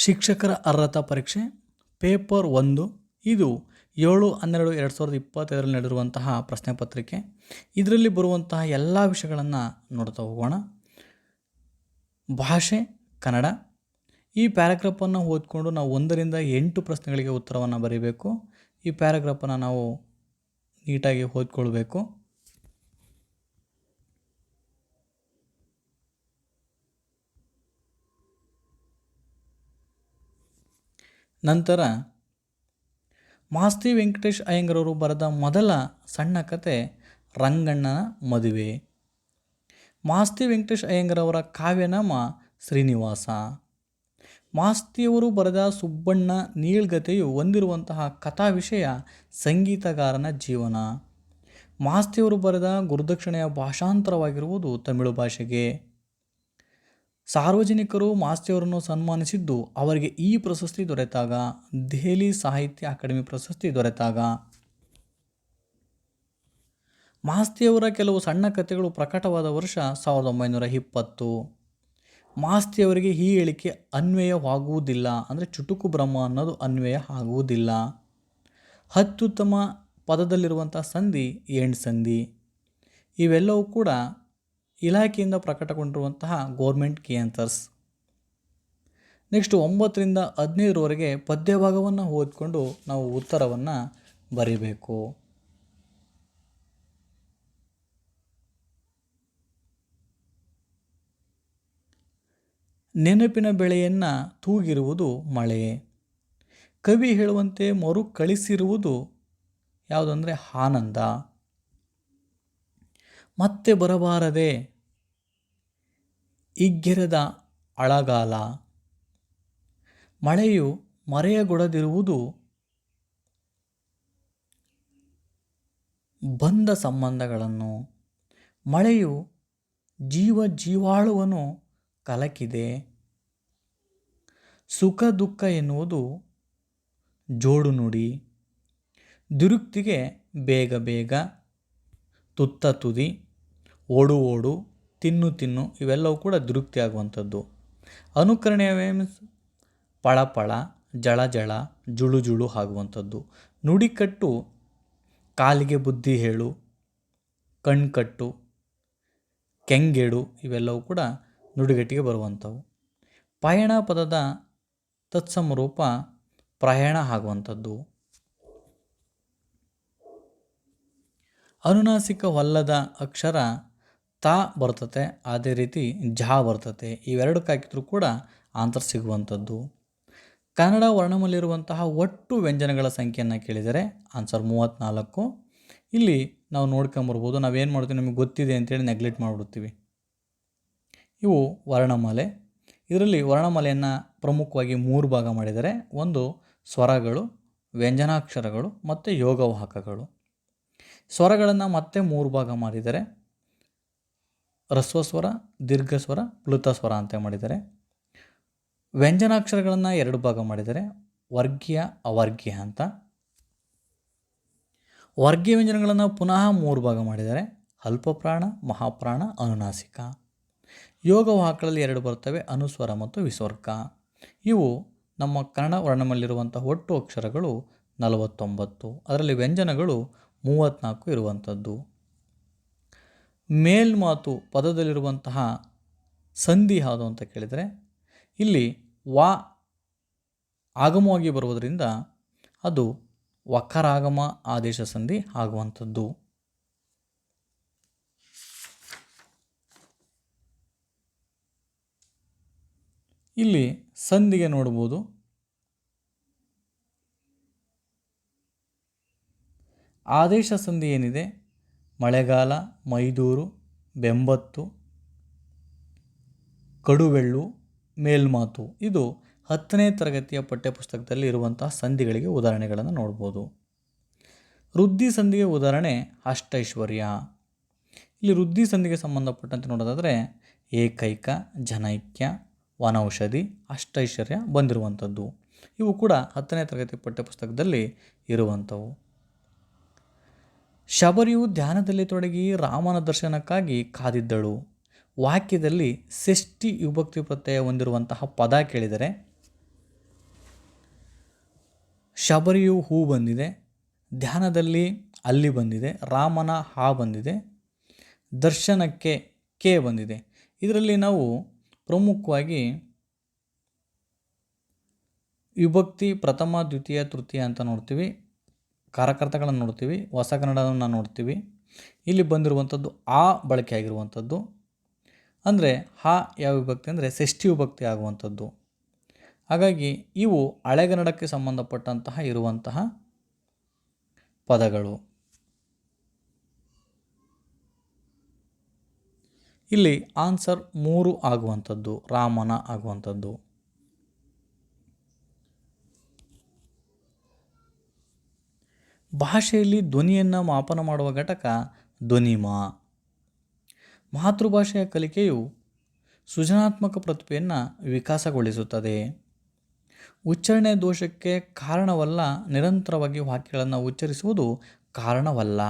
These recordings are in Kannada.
ಶಿಕ್ಷಕರ ಅರ್ಹತಾ ಪರೀಕ್ಷೆ, ಪೇಪರ್ ಒಂದು, ಇದು ಏಳು, ಹನ್ನೆರಡು, ಎರಡು ಸಾವಿರದ ಇಪ್ಪತ್ತೈದರಲ್ಲಿ ನಡೆದಿರುವಂತಹ ಪ್ರಶ್ನೆ ಪತ್ರಿಕೆ. ಇದರಲ್ಲಿ ಬರುವಂತಹ ಎಲ್ಲ ವಿಷಯಗಳನ್ನು ನೋಡ್ತಾ ಹೋಗೋಣ. ಭಾಷೆ, ಕನ್ನಡ. ಈ ಪ್ಯಾರಾಗ್ರಾಫನ್ನು ಓದ್ಕೊಂಡು ನಾವು ಒಂದರಿಂದ ಎಂಟು ಪ್ರಶ್ನೆಗಳಿಗೆ ಉತ್ತರವನ್ನು ಬರೀಬೇಕು. ಈ ಪ್ಯಾರಾಗ್ರಾಫನ್ನು ನಾವು ನೀಟಾಗಿ ಓದ್ಕೊಳ್ಬೇಕು. ನಂತರ ಮಾಸ್ತಿ ವೆಂಕಟೇಶ್ ಅಯ್ಯಂಗರವರು ಬರೆದ ಮೊದಲ ಸಣ್ಣ ಕತೆ ರಂಗಣ್ಣನ ಮದುವೆ. ಮಾಸ್ತಿ ವೆಂಕಟೇಶ್ ಅಯ್ಯಂಗರವರ ಕಾವ್ಯನಾಮ ಶ್ರೀನಿವಾಸ. ಮಾಸ್ತಿಯವರು ಬರೆದ ಸುಬ್ಬಣ್ಣ ನೀಳ್ಗತೆಯು ಹೊಂದಿರುವಂತಹ ಕಥಾ ವಿಷಯ ಸಂಗೀತಗಾರನ ಜೀವನ. ಮಾಸ್ತಿಯವರು ಬರೆದ ಗುರುದಕ್ಷಿಣೆಯ ಭಾಷಾಂತರವಾಗಿರುವುದು ತಮಿಳು ಭಾಷೆಗೆ. ಸಾರ್ವಜನಿಕರು ಮಾಸ್ತಿಯವರನ್ನು ಸನ್ಮಾನಿಸಿದ್ದು ಅವರಿಗೆ ಈ ಪ್ರಶಸ್ತಿ ದೊರೆತಾಗ, ದೆಹಲಿ ಸಾಹಿತ್ಯ ಅಕಾಡೆಮಿ ಪ್ರಶಸ್ತಿ ದೊರೆತಾಗ. ಮಾಸ್ತಿಯವರ ಕೆಲವು ಸಣ್ಣ ಕಥೆಗಳು ಪ್ರಕಟವಾದ ವರ್ಷ ಸಾವಿರದ ಒಂಬೈನೂರ ಇಪ್ಪತ್ತು. ಮಾಸ್ತಿಯವರಿಗೆ ಈ ಹೇಳಿಕೆ ಅನ್ವಯವಾಗುವುದಿಲ್ಲ, ಅಂದರೆ ಚುಟುಕು ಬ್ರಹ್ಮ ಅನ್ನೋದು ಅನ್ವಯ ಆಗುವುದಿಲ್ಲ. ಅತ್ಯುತ್ತಮ ಪದದಲ್ಲಿರುವಂಥ ಸಂಧಿ ಏಣ್ ಸಂಧಿ. ಇವೆಲ್ಲವೂ ಕೂಡ ಇಲಾಖೆಯಿಂದ ಪ್ರಕಟಗೊಂಡಿರುವಂತಹ ಗೋರ್ಮೆಂಟ್ ಕೀ ಆನ್ಸರ್ಸ್ ನೆಕ್ಸ್ಟ್ ಒಂಬತ್ತರಿಂದ ಹದಿನೈದರವರೆಗೆ ಪದ್ಯಭಾಗವನ್ನು ಓದಿಕೊಂಡು ನಾವು ಉತ್ತರವನ್ನು ಬರೀಬೇಕು. ನೆನಪಿನ ಬೆಳೆಯನ್ನು ತೂಗಿರುವುದು ಮಳೆ. ಕವಿ ಹೇಳುವಂತೆ ಮರು ಕಳಿಸಿರುವುದು ಯಾವುದಂದರೆ ಆನಂದ. ಮತ್ತೆ ಬರಬಾರದೆ ಇಗ್ಗೆರೆದ ಅಳಗಾಲ. ಮಳೆಯು ಮರೆಯಗೊಡದಿರುವುದು ಬಂದ ಸಂಬಂಧಗಳನ್ನು. ಮಳೆಯು ಜೀವ ಜೀವಾಳುವನು ಕಲಕಿದೆ. ಸುಖ ದುಃಖ ಎನ್ನುವುದು ಜೋಡು ನುಡಿ. ದುರುಕ್ತಿಗೆ ಬೇಗ ಬೇಗ ತುತ್ತ ತುದಿ. ಓಡು ಓಡು, ತಿನ್ನು ತಿನ್ನು ಇವೆಲ್ಲವೂ ಕೂಡ ದುರುಕ್ತಿ ಆಗುವಂಥದ್ದು ಅನುಕರಣೆ ಮೀನ್ಸ್ ಪಳ ಜಳ ಜಳ ಜುಳು ಜುಳು ಆಗುವಂಥದ್ದು. ನುಡಿಕಟ್ಟು, ಕಾಲಿಗೆ ಬುದ್ಧಿ ಹೇಳು, ಕಣ್ಕಟ್ಟು, ಕೆಂಗೆಡು ಇವೆಲ್ಲವೂ ಕೂಡ ನುಡಿಗಟ್ಟಿಗೆ ಬರುವಂಥವು. ಪಯಣ ಪದದ ತತ್ಸಮ ರೂಪ ಪ್ರಯಾಣ ಆಗುವಂಥದ್ದು. ಅನುನಾಸಿಕವಲ್ಲದ ಅಕ್ಷರ ತಾ ಬರ್ತತೆ, ಅದೇ ರೀತಿ ಜಾ ಬರ್ತತೆ. ಇವೆರಡಕ್ಕೆ ಹಾಕಿದ್ರೂ ಕೂಡ ಆನ್ಸರ್ ಸಿಗುವಂಥದ್ದು. ಕನ್ನಡ ವರ್ಣಮಲ್ಲಿರುವಂತಹ ಒಟ್ಟು ವ್ಯಂಜನಗಳ ಸಂಖ್ಯೆಯನ್ನು ಕೇಳಿದರೆ ಆನ್ಸರ್ ಮೂವತ್ತ್ನಾಲ್ಕು ಇಲ್ಲಿ ನಾವು ನೋಡ್ಕೊಂಬರ್ಬೋದು, ನಾವೇನು ಮಾಡ್ತೀವಿ ನಮಗೆ ಗೊತ್ತಿದೆ ಅಂತೇಳಿ ನೆಗ್ಲೆಕ್ಟ್ ಮಾಡಿಬಿಡ್ತೀವಿ. ಇವು ವರ್ಣಮಾಲೆ. ಇದರಲ್ಲಿ ವರ್ಣಮಾಲೆಯನ್ನು ಪ್ರಮುಖವಾಗಿ ಮೂರು ಭಾಗ ಮಾಡಿದರೆ, ಒಂದು ಸ್ವರಗಳು, ವ್ಯಂಜನಾಕ್ಷರಗಳು ಮತ್ತು ಯೋಗವಾಹಕಗಳು. ಸ್ವರಗಳನ್ನು ಮತ್ತೆ ಮೂರು ಭಾಗ ಮಾಡಿದರೆ ಹ್ರಸ್ವಸ್ವರ ದೀರ್ಘಸ್ವರ ಪ್ಲುತಸ್ವರ ಅಂತ ಮಾಡಿದ್ದಾರೆ. ವ್ಯಂಜನಾಕ್ಷರಗಳನ್ನು ಎರಡು ಭಾಗ ಮಾಡಿದ್ದಾರೆ. ವರ್ಗೀಯ, ಅವರ್ಗೀಯ ಅಂತ. ವರ್ಗೀಯ ವ್ಯಂಜನಗಳನ್ನು ಪುನಃ ಮೂರು ಭಾಗ ಮಾಡಿದ್ದಾರೆ. ಅಲ್ಪಪ್ರಾಣ, ಮಹಾಪ್ರಾಣ, ಅನುನಾಸಿಕ. ಯೋಗ ವಾಹಕಗಳಲ್ಲಿ ಎರಡು ಬರ್ತವೆ ಅನುಸ್ವರ ಮತ್ತು ವಿಸ್ವರ್ಗ ಇವು ನಮ್ಮ ಕನ್ನಡ ವರ್ಣಮಲ್ಲಿರುವಂಥ ಒಟ್ಟು ಅಕ್ಷರಗಳು ನಲವತ್ತೊಂಬತ್ತು. ಅದರಲ್ಲಿ ವ್ಯಂಜನಗಳು ಮೂವತ್ತ್ನಾಲ್ಕು ಇರುವಂಥದ್ದು. ಮೇಲ್ಮಾತು ಪದದಲ್ಲಿರುವಂತಹ ಸಂಧಿ ಯಾವುದು ಅಂತ ಕೇಳಿದರೆ, ಇಲ್ಲಿ ವಾ ಆಗಮವಾಗಿ ಬರುವುದರಿಂದ ಅದು ವಕರಾಗಮ ಆದೇಶ ಸಂಧಿ ಆಗುವಂಥದ್ದು. ಇಲ್ಲಿ ಸಂಧಿಗೆ ನೋಡ್ಬೋದು. ಆದೇಶ ಸಂಧಿ ಏನಿದೆ? ಮಳೆಗಾಲ, ಮೈದೂರು, ಬೆಂಬತ್ತು ಕಡುವೆಳ್ಳು ಮೇಲ್ಮಾತು. ಇದು ಹತ್ತನೇ ತರಗತಿಯ ಪಠ್ಯಪುಸ್ತಕದಲ್ಲಿ ಇರುವಂತಹ ಸಂಧಿಗಳಿಗೆ ಉದಾಹರಣೆಗಳನ್ನು ನೋಡ್ಬೋದು. ವೃದ್ಧಿ ಸಂಧಿಗೆ ಉದಾಹರಣೆ ಅಷ್ಟೈಶ್ವರ್ಯ. ಇಲ್ಲಿ ವೃದ್ಧಿ ಸಂಧಿಗೆ ಸಂಬಂಧಪಟ್ಟಂತೆ ನೋಡೋದಾದರೆ ಏಕೈಕ, ಜನೈಕ್ಯ, ವನೌಷಧಿ, ಅಷ್ಟೈಶ್ವರ್ಯ ಬಂದಿರುವಂಥದ್ದು. ಇವು ಕೂಡ ಹತ್ತನೇ ತರಗತಿ ಪಠ್ಯಪುಸ್ತಕದಲ್ಲಿ ಇರುವಂಥವು. ಶಬರಿಯು ಧ್ಯಾನದಲ್ಲಿ ತೊಡಗಿ ರಾಮನ ದರ್ಶನಕ್ಕಾಗಿ ಕಾದಿದ್ದಳು. ವಾಕ್ಯದಲ್ಲಿ ಷಷ್ಠಿ ವಿಭಕ್ತಿ ಪ್ರತ್ಯಯ ಹೊಂದಿರುವಂತಹ ಪದ ಕೇಳಿದರೆ, ಶಬರಿಯು ಹೂ ಬಂದಿದೆ, ಧ್ಯಾನದಲ್ಲಿ ಅಲ್ಲಿ ಬಂದಿದೆ, ರಾಮನ ಹಾ ಬಂದಿದೆ, ದರ್ಶನಕ್ಕೆ ಕೆ ಬಂದಿದೆ. ಇದರಲ್ಲಿ ನಾವು ಪ್ರಮುಖವಾಗಿ ವಿಭಕ್ತಿ ಪ್ರಥಮ, ದ್ವಿತೀಯ, ತೃತೀಯ ಅಂತ ನೋಡ್ತೀವಿ. ಕಾರಕರ್ತಗಳನ್ನು ನೋಡ್ತೀವಿ, ಹೊಸ ಕನ್ನಡವನ್ನು ನೋಡ್ತೀವಿ. ಇಲ್ಲಿ ಬಂದಿರುವಂಥದ್ದು ಆ ಬಳಕೆ ಆಗಿರುವಂಥದ್ದು ಅಂದರೆ ಹಾ ಯಾವ ವಿಭಕ್ತಿ ಅಂದರೆ ಷಷ್ಠಿ ವಿಭಕ್ತಿ ಆಗುವಂಥದ್ದು. ಹಾಗಾಗಿ ಇವು ಹಳೆಗನ್ನಡಕ್ಕೆ ಸಂಬಂಧಪಟ್ಟಂತಹ ಇರುವಂತಹ ಪದಗಳು. ಇಲ್ಲಿ ಆನ್ಸರ್ ಮೂರು ಆಗುವಂಥದ್ದು, ರಾಮನ ಆಗುವಂಥದ್ದು. ಭಾಷೆಯಲ್ಲಿ ಧ್ವನಿಯನ್ನು ಮಾಪನ ಮಾಡುವ ಘಟಕ ಧ್ವನಿಮಾ. ಮಾತೃಭಾಷೆಯ ಕಲಿಕೆಯು ಸೃಜನಾತ್ಮಕ ಪ್ರತಿಭೆಯನ್ನು ವಿಕಾಸಗೊಳಿಸುತ್ತದೆ. ಉಚ್ಚಾರಣೆ ದೋಷಕ್ಕೆ ಕಾರಣವಲ್ಲ, ನಿರಂತರವಾಗಿ ವಾಕ್ಯಗಳನ್ನು ಉಚ್ಚರಿಸುವುದು ಕಾರಣವಲ್ಲ.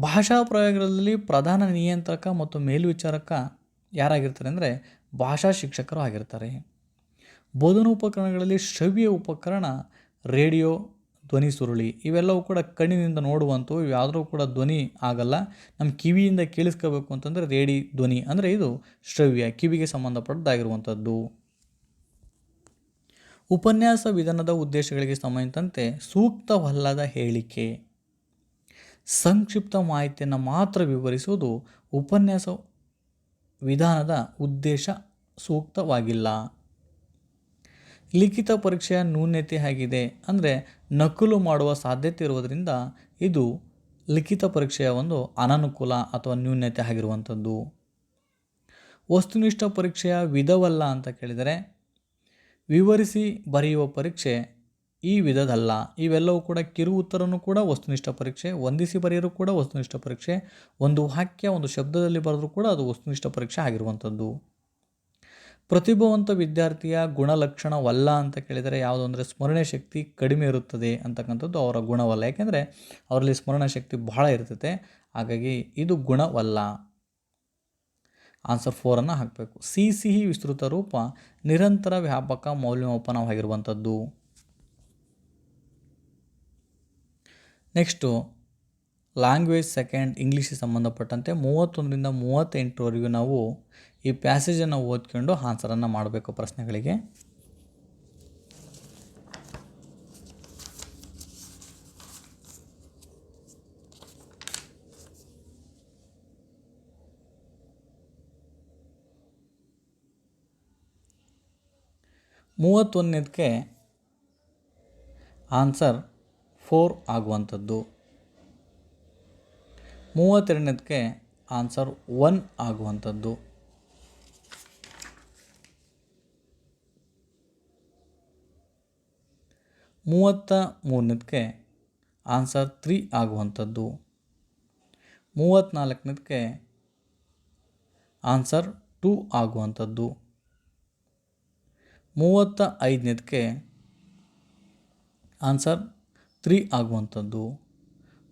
ಭಾಷಾ ಪ್ರಯೋಗದಲ್ಲಿ ಪ್ರಧಾನ ನಿಯಂತ್ರಕ ಮತ್ತು ಮೇಲ್ವಿಚಾರಕ ಯಾರಾಗಿರ್ತಾರೆ ಅಂದರೆ ಭಾಷಾ ಶಿಕ್ಷಕರು ಆಗಿರ್ತಾರೆ. ಬೋಧನಾ ಉಪಕರಣಗಳಲ್ಲಿ ಶ್ರವ್ಯ ಉಪಕರಣ ರೇಡಿಯೋ, ಧ್ವನಿ ಸುರುಳಿ ಇವೆಲ್ಲವೂ ಕೂಡ ಕಣ್ಣಿನಿಂದ ನೋಡುವಂಥವು ಯಾವುದೂ ಕೂಡ ಧ್ವನಿ ಆಗಲ್ಲ. ನಮ್ಮ ಕಿವಿಯಿಂದ ಕೇಳಿಸ್ಕೋಬೇಕು ಅಂತಂದರೆ ರೇಡಿ ಧ್ವನಿ ಅಂದರೆ ಇದು ಶ್ರವ್ಯ, ಕಿವಿಗೆ ಸಂಬಂಧಪಟ್ಟದ್ದಾಗಿರುವಂಥದ್ದು. ಉಪನ್ಯಾಸ ವಿಧಾನದ ಉದ್ದೇಶಗಳಿಗೆ ಸಂಬಂಧಿಸಿದಂತೆ ಸೂಕ್ತವಲ್ಲದ ಹೇಳಿಕೆ. ಸಂಕ್ಷಿಪ್ತ ಮಾಹಿತಿಯನ್ನು ಮಾತ್ರ ವಿವರಿಸುವುದು ಉಪನ್ಯಾಸ ವಿಧಾನದ ಉದ್ದೇಶ ಸೂಕ್ತವಾಗಿಲ್ಲ. ಲಿಖಿತ ಪರೀಕ್ಷೆಯ ನ್ಯೂನ್ಯತೆ ಆಗಿದೆ ಅಂದರೆ ನಕಲು ಮಾಡುವ ಸಾಧ್ಯತೆ ಇರುವುದರಿಂದ ಇದು ಲಿಖಿತ ಪರೀಕ್ಷೆಯ ಒಂದು ಅನನುಕೂಲ ಅಥವಾ ನ್ಯೂನ್ಯತೆ ಆಗಿರುವಂಥದ್ದು. ವಸ್ತುನಿಷ್ಠ ಪರೀಕ್ಷೆಯ ವಿಧವಲ್ಲ ಅಂತ ಕೇಳಿದರೆ ವಿವರಿಸಿ ಬರೆಯುವ ಪರೀಕ್ಷೆ ಈ ವಿಧದಲ್ಲ. ಇವೆಲ್ಲವೂ ಕೂಡ ಕಿರು ಉತ್ತರನೂ ಕೂಡ ವಸ್ತುನಿಷ್ಠ ಪರೀಕ್ಷೆ ಹೊಂದಿಸಿ ಬರೆಯಲು ಕೂಡ ವಸ್ತುನಿಷ್ಠ ಪರೀಕ್ಷೆ, ಒಂದು ವಾಕ್ಯ, ಒಂದು ಶಬ್ದದಲ್ಲಿ ಬರೆದರೂ ಕೂಡ ಅದು ವಸ್ತುನಿಷ್ಠ ಪರೀಕ್ಷೆ ಆಗಿರುವಂಥದ್ದು. ಪ್ರತಿಭಾವಂತ ವಿದ್ಯಾರ್ಥಿಯ ಗುಣಲಕ್ಷಣವಲ್ಲ ಅಂತ ಕೇಳಿದರೆ ಯಾವುದು ಅಂದರೆ ಸ್ಮರಣೆ ಶಕ್ತಿ ಕಡಿಮೆ ಇರುತ್ತದೆ ಅಂತಕ್ಕಂಥದ್ದು ಅವರ ಗುಣವಲ್ಲ. ಯಾಕೆಂದರೆ ಅವರಲ್ಲಿ ಸ್ಮರಣ ಶಕ್ತಿ ಬಹಳ ಇರ್ತದೆ ಹಾಗಾಗಿ ಇದು ಗುಣವಲ್ಲ. ಆನ್ಸರ್ ಫೋರನ್ನು ಹಾಕಬೇಕು. ಸಿ ಸಿಹಿ ವಿಸ್ತೃತ ರೂಪ, ನಿರಂತರ ವ್ಯಾಪಕ ಮೌಲ್ಯಮಾಪನವಾಗಿರುವಂಥದ್ದು ನೆಕ್ಸ್ಟು, ಲ್ಯಾಂಗ್ವೇಜ್ ಸೆಕೆಂಡ್ ಇಂಗ್ಲೀಷಿಗೆ ಸಂಬಂಧಪಟ್ಟಂತೆ ಮೂವತ್ತೊಂದರಿಂದ ಮೂವತ್ತೆಂಟರವರೆಗೂ ನಾವು ಈ ಪ್ಯಾಸೇಜನ್ನು ಓದ್ಕೊಂಡು ಆನ್ಸರನ್ನು ಮಾಡಬೇಕು ಪ್ರಶ್ನೆಗಳಿಗೆ. ಮೂವತ್ತೊಂದನೇದಕ್ಕೆ ಆನ್ಸರ್ ಫೋರ್ ಆಗುವಂಥದ್ದು. ಮೂವತ್ತೆರಡನೇದಕ್ಕೆ ಆನ್ಸರ್ ಒನ್ ಆಗುವಂಥದ್ದು. ಮೂವತ್ತ ಮೂರನೇದಕ್ಕೆ ಆನ್ಸರ್ ತ್ರೀ ಆಗುವಂಥದ್ದು. ಮೂವತ್ತ್ನಾಲ್ಕನೇದಕ್ಕೆ ಆನ್ಸರ್ ಟೂ ಆಗುವಂಥದ್ದು. ಮೂವತ್ತ ಐದನೇದಕ್ಕೆ ಆನ್ಸರ್ ತ್ರೀ ಆಗುವಂಥದ್ದು.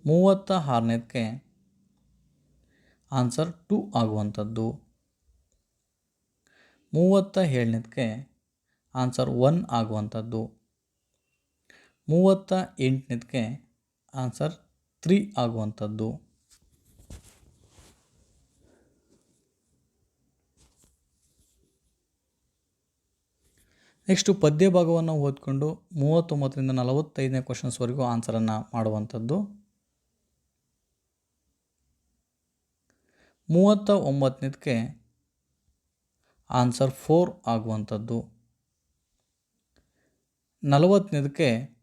ಮೂವತ್ತ ಆರನೇದಕ್ಕೆ ಆನ್ಸರ್ ಟೂ ಆಗುವಂಥದ್ದು. ಮೂವತ್ತ ಏಳನೇದಕ್ಕೆ ಆನ್ಸರ್ ಒನ್ ಆಗುವಂಥದ್ದು. ಮೂವತ್ತ ಎಂಟನೇದಕ್ಕೆ ಆನ್ಸರ್ ತ್ರೀ ಆಗುವಂಥದ್ದು. ನೆಕ್ಸ್ಟು ಪದ್ಯ ಭಾಗವನ್ನು ಓದ್ಕೊಂಡು ಮೂವತ್ತೊಂಬತ್ತರಿಂದ ನಲವತ್ತೈದನೇ ಕ್ವಶನ್ಸ್ವರೆಗೂ ಆನ್ಸರನ್ನು ಮಾಡುವಂಥದ್ದು. ಮೂವತ್ತ ಒಂಬತ್ತನೇದಕ್ಕೆ ಆನ್ಸರ್ ಫೋರ್ ಆಗುವಂಥದ್ದು. ನಲವತ್ತನೇದಕ್ಕೆ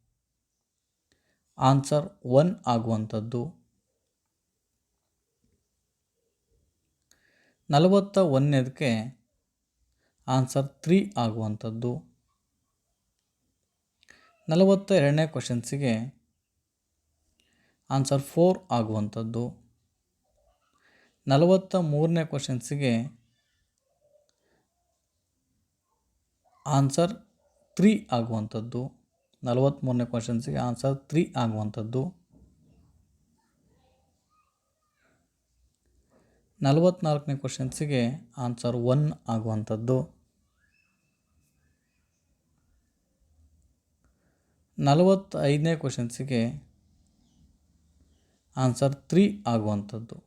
ಆನ್ಸರ್ ಒನ್ ಆಗುವಂಥದ್ದು. ನಲವತ್ತ ಒಂದನೇದಕ್ಕೆ ಆನ್ಸರ್ ತ್ರೀ ಆಗುವಂಥದ್ದು. ನಲವತ್ತ ಎರಡನೇ ಕ್ವಶನ್ಸಿಗೆ ಆನ್ಸರ್ ಫೋರ್ ಆಗುವಂಥದ್ದು. ನಲವತ್ತ ಮೂರನೇ ಕ್ವಶನ್ಸಿಗೆ ಆನ್ಸರ್ ತ್ರೀ ಆಗುವಂಥದ್ದು. ನಲವತ್ತ್ಮೂರನೇ ಕ್ವಶನ್ಸಿಗೆ ಆನ್ಸರ್ ತ್ರೀ ಆಗುವಂಥದ್ದು. ನಲವತ್ತ್ನಾಲ್ಕನೇ ಕ್ವಶನ್ಸಿಗೆ ಆನ್ಸರ್ ಒನ್ ಆಗುವಂಥದ್ದು. ನಲವತ್ತೈದನೇ ಕ್ವಶನ್ಸಿಗೆ ಆನ್ಸರ್ ತ್ರೀ ಆಗುವಂಥದ್ದು.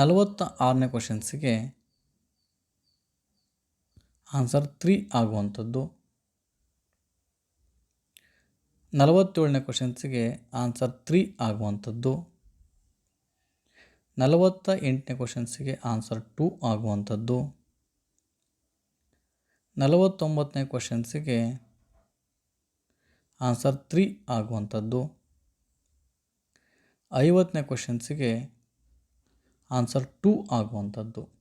ನಲವತ್ತ ಆರನೇ ಕ್ವಶನ್ಸಿಗೆ ಆನ್ಸರ್ ತ್ರೀ ಆಗುವಂಥದ್ದು. ನಲವತ್ತೇಳನೇ ಕ್ವಶನ್ಸಿಗೆ ಆನ್ಸರ್ ತ್ರೀ ಆಗುವಂಥದ್ದು. ನಲವತ್ತ ಎಂಟನೇ ಕ್ವಶನ್ಸಿಗೆ ಆನ್ಸರ್ ಟೂ ಆಗುವಂಥದ್ದು. ನಲವತ್ತೊಂಬತ್ತನೇ ಕ್ವಶನ್ಸಿಗೆ ಆನ್ಸರ್ ತ್ರೀ ಆಗುವಂಥದ್ದು. ಐವತ್ತನೇ ಕ್ವಶನ್ಸಿಗೆ ಆನ್ಸರ್ ಟೂ ಆಗುವಂಥದ್ದು.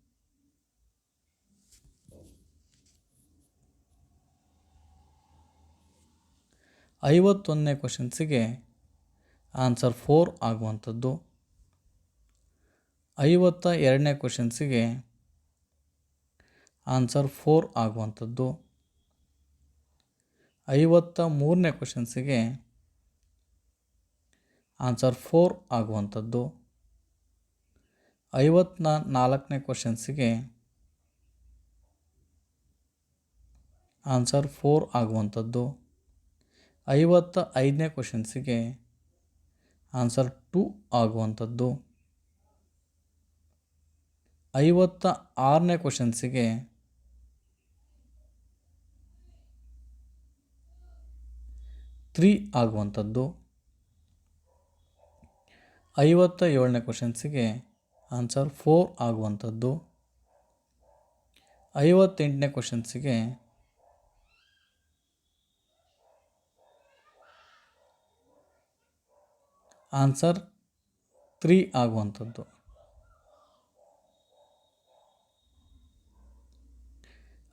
ಐವತ್ತೊಂದನೇ ಕ್ವಶನ್ಸಿಗೆ ಆನ್ಸರ್ ಫೋರ್ ಆಗುವಂಥದ್ದು. ಐವತ್ತ ಎರಡನೇ ಕ್ವಶನ್ಸಿಗೆ ಆನ್ಸರ್ ಫೋರ್ ಆಗುವಂಥದ್ದು. ಐವತ್ತ ಮೂರನೇ ಕ್ವಶನ್ಸಿಗೆ ಆನ್ಸರ್ ಫೋರ್ ಆಗುವಂಥದ್ದು. ಐವತ್ನ ನಾಲ್ಕನೇ ಕ್ವಶನ್ಸಿಗೆ ಆನ್ಸರ್ ಫೋರ್ ಆಗುವಂಥದ್ದು. ಐವತ್ತ ಐದನೇ ಕ್ವಶನ್ಸಿಗೆ ಆನ್ಸರ್ ಟು ಆಗುವಂಥದ್ದು. ಐವತ್ತ ಆರನೇ ಕ್ವಶನ್ಸಿಗೆ ತ್ರೀ ಆಗುವಂಥದ್ದು. ಐವತ್ತ ಏಳನೇ ಕ್ವಶನ್ಸಿಗೆ ಆನ್ಸರ್ ಫೋರ್ ಆಗುವಂಥದ್ದು. ಐವತ್ತೆಂಟನೇ ಕ್ವಶನ್ಸಿಗೆ ಆನ್ಸರ್ ತ್ರೀ ಆಗುವಂಥದ್ದು.